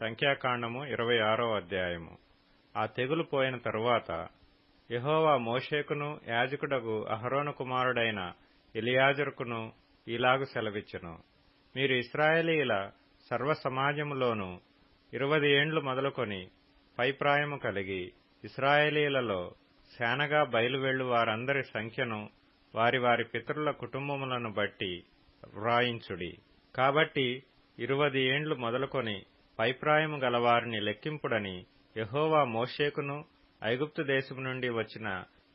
సంఖ్యాకాండము ఇరవై ఆరో అధ్యాయము. ఆ తెగులు పోయిన తరువాత యహోవా మోషేకును యాజకుడగు అహరోను కుమారుడైన ఎలియాజరుకును ఇలాగు సెలవిచ్చును. మీరు ఇస్రాయేలీల సర్వ సమాజములోను ఇరవది ఏండ్లు మొదలుకొని పైప్రాయము కలిగి ఇస్రాయేలీలలో శానగా బయలువెళ్ళు వారందరి సంఖ్యను వారి వారి పితరుల కుటుంబములను బట్టి వ్రాయించుడి. కాబట్టి ఇరువది ఏండ్లు మొదలుకొని పైప్రాయము గలవారిని లెక్కింపుడని యహోవా మోషేకును ఐగుప్తు దేశము నుండి వచ్చిన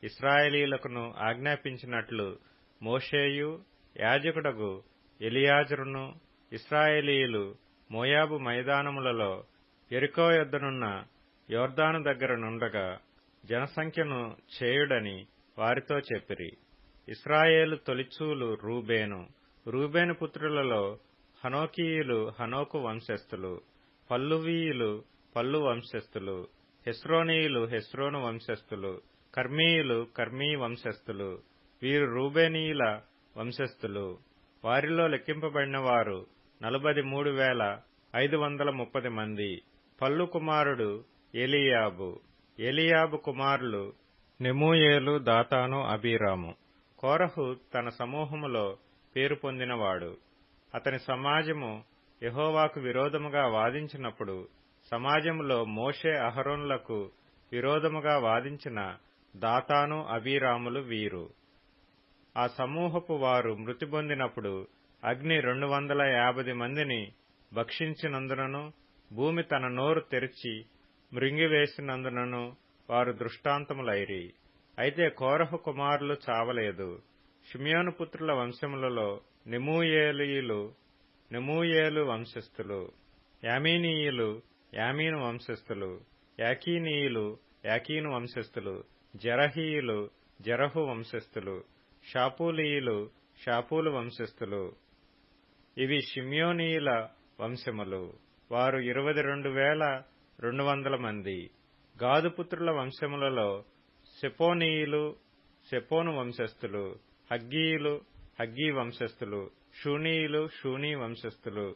ఇస్రాయేలీలకును ఆజ్ఞాపించినట్లు మోషేయు యాజకుడగు ఎలియాజరును ఇస్రాయేలీయులు మోయాబు మైదానములలో ఎరికో యొద్దనున్న యోర్దాను దగ్గర నుండగా జనసంఖ్యను చేయుడని వారితో చెప్పిరి. ఇస్రాయేలు తొలిచూలు రూబేను. రూబేను పుత్రులలో హనోకీయులు హనోకు వంశస్థులు. పల్లువీయులు పల్లు వంశస్థులు హెస్రోనీయులు హెస్రోను వంశస్థులు కర్మీయులు కర్మీ వంశస్థులు వీరు రూబేనీయుల వంశస్థులు. వారిలో లెక్కింపబడిన వారు నలభై మూడు వేల ఐదు వందల ముప్పది మంది. పల్లు కుమారుడు ఎలియాబు ఎలియాబు కుమారులు నెమూయేలు దాతాను అబీరాము. కోరహు తన సమూహములో పేరు పొందినవాడు. అతని సమాజము యహోవాకు విరోధముగా వాదించినప్పుడు సమాజంలో మోషే అహరోన్లకు విరోధముగా వాదించిన దాతాను అబీరాములు వీరు. ఆ సమూహపు వారు మృతి పొందినప్పుడు అగ్ని రెండు వందల యాభై మందిని భక్షించినందునను భూమి తన నోరు తెరిచి మృంగివేసినందునను వారు దృష్టాంతములైరి. అయితే కోరహు కుమారులు చావలేదు. షిమియోను పుత్రుల వంశములలో నిమూయేలియులు నెమూయేలు వంశస్థులు యామీనీయులు యామీను వంశస్థులు యాకీనీయులు యాకీను వంశస్థులు జరహీయులు జరహు వంశస్థులు షాపూలీయులు షాపూలు వంశస్థులు. ఇవి షిమ్యోనీయుల వంశములు. వారు ఇరవై రెండు వేల రెండు వందల మంది. గాదుపుత్రుల వంశములలో సెపోనీయులు సెపోను వంశస్థులు హగ్గీయులు హగ్గీ వంశస్థులు షూనీయులు షూనీ వంశస్థులు.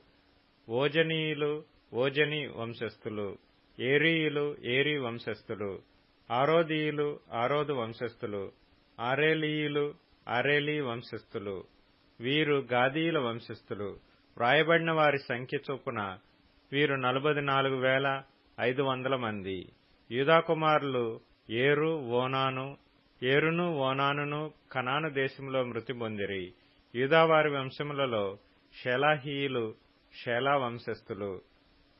ఓజనీయులు ఓజని వంశస్థులు. ఏరీయులు ఏరీ వంశస్థులు. ఆరోదీయులు ఆరోదు వంశస్థులు. ఆరేలీయులు ఆరేలీ వంశస్థులు. వీరు గాదీయుల వంశస్థులు. వ్రాయబడిన వారి సంఖ్య చొప్పున వీరు నలభై నాలుగు వేల ఐదు వందల మంది. యూదాకుమారులు ఏరు ఓనాను ఏరును ఓనానును కనాను దేశంలో మృతి పొందిరి. యూదావారి వంశములలో షెలాహీయులు షేలా వంశస్థులు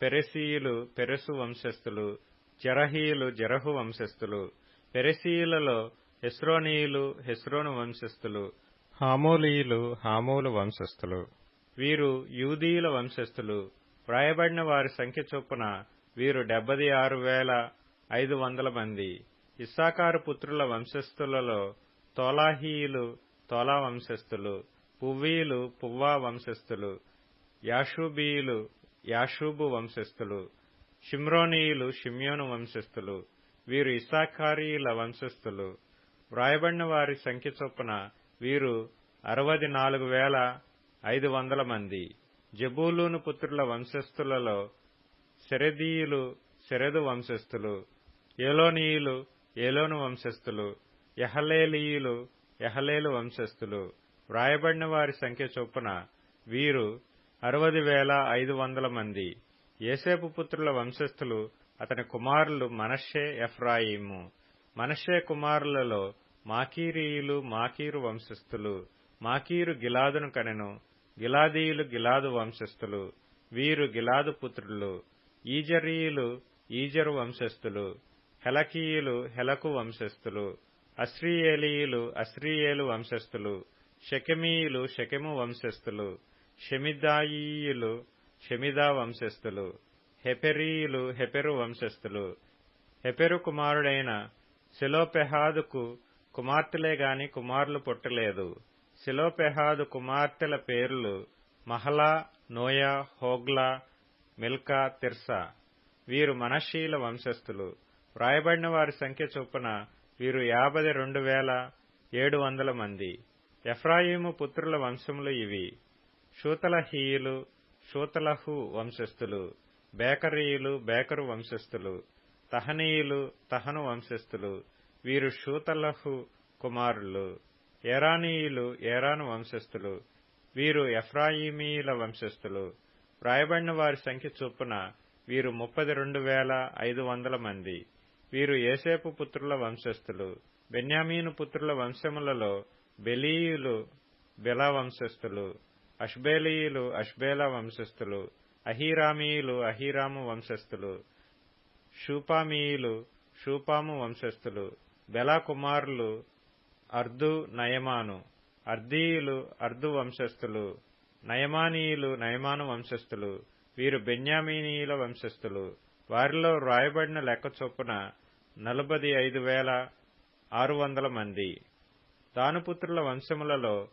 పెరెసీయులు పెరెసు వంశస్థులు జరహీయులు జరహు వంశస్థులు పెరెసీయులలో హెస్రోనీయులు హెస్రోను వంశస్థులు హామోలీయులు హామోలు వంశస్థులు. వీరు యూదీయుల వంశస్థులు. వ్రాయబడిన వారి సంఖ్య చొప్పున వీరు డెబ్బది ఆరు వేల ఐదు వందల మంది. ఇస్సాకారు పుత్రుల వంశస్థులలో తోలాహీయులు తోలా వంశస్థులు. పువ్వీలు పువ్వా వంశస్థులు యాషూబీయులు యాషూబు వంశస్థులు షిమ్రోనీయులు షిమ్యోను వంశస్థులు వీరు ఇసాఖారీయుల వంశస్థులు. వ్రాయబడిన వారి సంఖ్య చొప్పున వీరు అరవది నాలుగు వేల ఐదు వందల మంది. జబూలూను పుత్రుల వంశస్థులలో శరదీయులు శరదు వంశస్థులు ఏలోనీయులు ఏలోను వంశస్థులు యహలేలీయులు యహలేలు వంశస్థులు. వ్రాయబడిన వారి సంఖ్య చొప్పున వీరు అరవది వేల ఐదు వందల మంది. ఏసేపు పుత్రుల వంశస్థులు అతని కుమారులు మనషే ఎఫ్రాయిము. మనషే కుమారులలో మాకీరీయులు మాకీరు వంశస్థులు మాకీరు గిలాదును కనెను గిలాదీయులు గిలాదు వంశస్థులు వీరు గిలాదు పుత్రులు ఈజరీయులు ఈజరు వంశస్థులు హెలకీయులు హెలకు వంశస్థులు అశ్రీయేలీయులు అశ్రీయేలు వంశస్థులు షకెమీయులు షకెము వంశస్థులు షమిదాయీయులు షమిదా వంశస్థులు హెపెరీయులు హెపెరు వంశస్థులు. హెపెరు కుమారుడైన శిలోపెహాదుకు కుమార్తెలే గాని కుమారులు పుట్టలేదు. శిలోపెహాదు కుమార్తెల పేర్లు Mahlah Noah Hoglah Milcah Tirzah. వీరు మనశీల వంశస్థులు. వ్రాయబడిన వారి సంఖ్య చొప్పున వీరు యాభై రెండు వేల ఏడు వందల మంది. ఎఫ్రాయిము పుత్రుల వంశములు ఇవి. షూతలహీయులు షూతలహు వంశస్థులు బేకరీయులు బేకరు వంశస్థులు తహనీయులు తహను వంశస్థులు వీరు షూతలహు కుమారులు ఏరానీయులు ఏరాను వంశస్థులు వీరు ఎఫ్రాయిమీయుల వంశస్థులు. వ్రాయబడిన వారి సంఖ్య చొప్పున వీరు ముప్పది రెండు వేల ఐదు వందల మంది. వీరు ఏసేపు పుత్రుల వంశస్థులు బెన్యామీను పుత్రుల వంశములలో బెలీయులు బెలా వంశస్థులు అష్బేలీయులు అష్బేలా వంశస్థులు అహీరామీయులు అహీరాము వంశస్థులు షూపామీయులు షూపాము వంశస్థులు బెలా కుమారులు అర్దు నయమాను అర్దీయులు అర్దు వంశస్థులు నయమానీయులు నయమాను వంశస్థులు వీరు బెన్యామీనీయుల వంశస్థులు. వారిలో వ్రాయబడిన లెక్క చొప్పున నలభై ఐదు వేల ఆరు వందల మంది. దానుపుత్రుల వంశములలో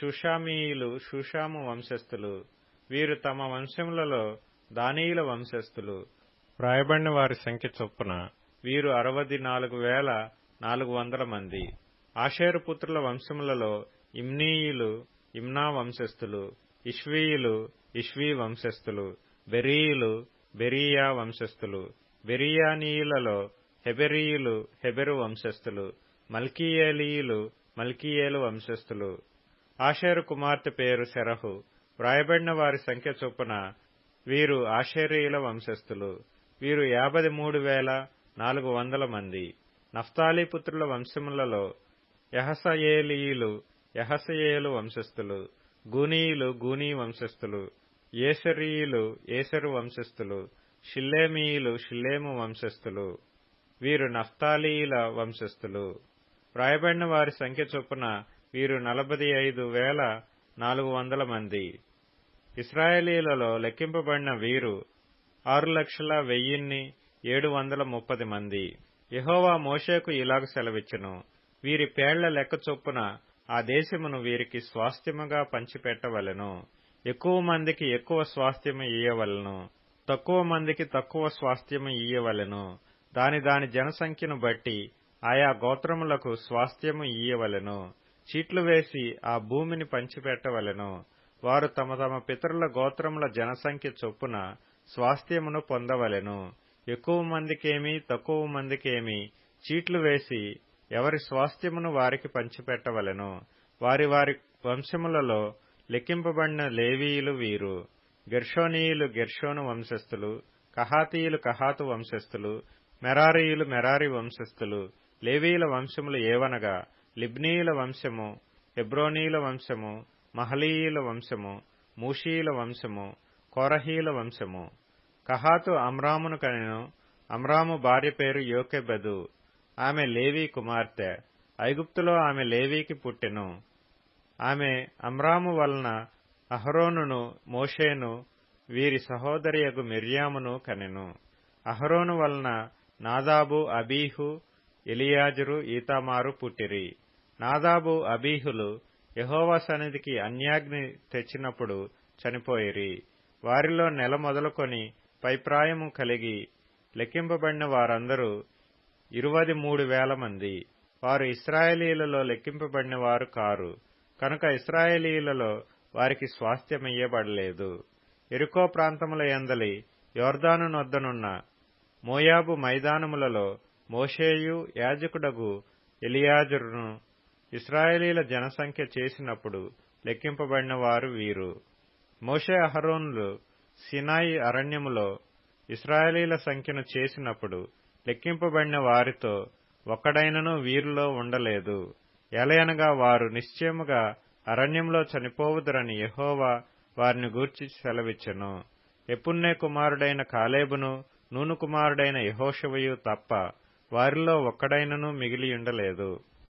షుషామీయులు షుషాము వంశస్థులు. వీరు తమ వంశములలో దానీయుల వంశస్థులు. రాయబడిన వారి సంఖ్య చొప్పున వీరు అరవది నాలుగు వేల నాలుగు వందల మంది. ఆషేరు పుత్రుల వంశములలో ఇమ్నీయులు ఇమ్నా వంశస్థులు. ఇష్వీయులు ఇష్వీ వంశస్థులు. బెరీయులు బెరీయా వంశస్థులు. బెరియానీయులలో హెబెరీయులు హెబెరు వంశస్థులు. మల్కీయేలీయులు మల్కీయేలు వంశస్థులు. ఆషేరు కుమార్తె పేరు శరహు. వ్రాయబడిన వారి సంఖ్య చొప్పున వీరు ఆషేరీయుల వంశస్థులు. వీరు యాభై మూడు వేల నాలుగు వందల మంది. నఫ్తాలీ పుత్రుల వంశములలో యహసయేలీయులు యహసయేలు వంశస్థులు. గూనీయులు గూనీ వంశస్థులు. ఏసరీయులు ఏసరు వంశస్థులు. షిల్లేమీయులు షిల్లేము వంశస్థులు. వీరు నఫ్తాలీయుల వంశస్థులు. వ్రాయబడిన వారి సంఖ్య చొప్పున వీరు నలభై ఐదు వేల నాలుగు వందల మంది. ఇస్రాయేలీలలో లెక్కింపబడిన వీరు ఆరు లక్షల వెయ్యిన్ని ఏడు వందల ముప్పది మంది. యహోవా మోషేకు ఇలాగ సెలవిచ్చును. వీరి పేళ్ళ లెక్క చొప్పున ఆ దేశమును వీరికి స్వాస్థ్యముగా పంచిపెట్టవలెను. ఎక్కువ మందికి ఎక్కువ స్వాస్థ్యము ఇయ్యవలను. తక్కువ మందికి తక్కువ స్వాస్థ్యము ఇయ్యవలను. దాని దాని జనసంఖ్యను బట్టి ఆయా గోత్రములకు స్వాస్థ్యము ఇయ్యవలెను. చీట్లు వేసి ఆ భూమిని పంచిపెట్టవలెను. వారు తమ తమ పితరుల గోత్రముల జనసంఖ్య చొప్పున స్వాస్థ్యమును పొందవలెను. ఎక్కువ మందికేమి తక్కువ మందికేమి చీట్లు వేసి ఎవరి స్వాస్థ్యమును వారికి పంచిపెట్టవలెను. వారి వారి వంశములలో లెక్కింపబడిన లేవీయులు వీరు. గెర్షోనీయులు గెర్షోను వంశస్థులు కహాతీయులు కహాతు వంశస్థులు మెరారీయులు మెరారి వంశస్థులు లేవీల వంశములు ఏవనగా లిబ్నీయుల వంశము హెబ్రోనీల వంశము మహలీయుల వంశము మూషీయుల వంశము కోరహీల వంశము. కహాతు అమ్రామును కనెను అమ్రాము భార్య పేరు యోకెబెదు. ఆమె లేవీ కుమార్తె. ఐగుప్తులో ఆమె లేవీకి పుట్టెను. ఆమె అమ్రాము వలన అహరోనును మోషేను వీరి సహోదరియగు మిర్యామును కనెను. అహరోను వలన నాదాబు అబీహు ఎలియాజరు ఈతామారు పుట్టిరి. నాదాబు అబీహులు యహోవా సన్నిధికి అన్యాగ్ని తెచ్చినప్పుడు చనిపోయిరి. వారిలో నెల మొదలుకొని పైప్రాయము కలిగి లెక్కింపబడిన వారందరూ ఇరువది మూడు వేల మంది. వారు ఇస్రాయేలీలలో లెక్కింపబడిన వారు కారు. కనుక ఇస్రాయేలీలలో వారికి స్వాస్థ్యమియ్యబడలేదు. ఎరుకో ప్రాంతముల ఎందలి యోర్దాను నొద్దనున్న మోయాబు మైదానములలో మోషేయు యాజకుడగు ఎలియాజరును ఇస్రాయేలీల జనసంఖ్య చేసినప్పుడు లెక్కింపబడిన వారు వీరు. మోషే అహరోన్లు సినాయి అరణ్యములో ఇస్రాయేలీల సంఖ్యను చేసినప్పుడు లెక్కింపబడిన వారితో ఒక్కడైనను వీరిలో ఉండలేదు. ఎలయనగా వారు నిశ్చయముగా అరణ్యంలో చనిపోవుదురని యహోవా వారిని గూర్చి సెలవిచ్చెను. ఎప్పున్నే కుమారుడైన కాలేబును నూను కుమారుడైన యహోషవయు తప్ప వారిలో ఒక్కడైనను మిగిలియుండలేదు.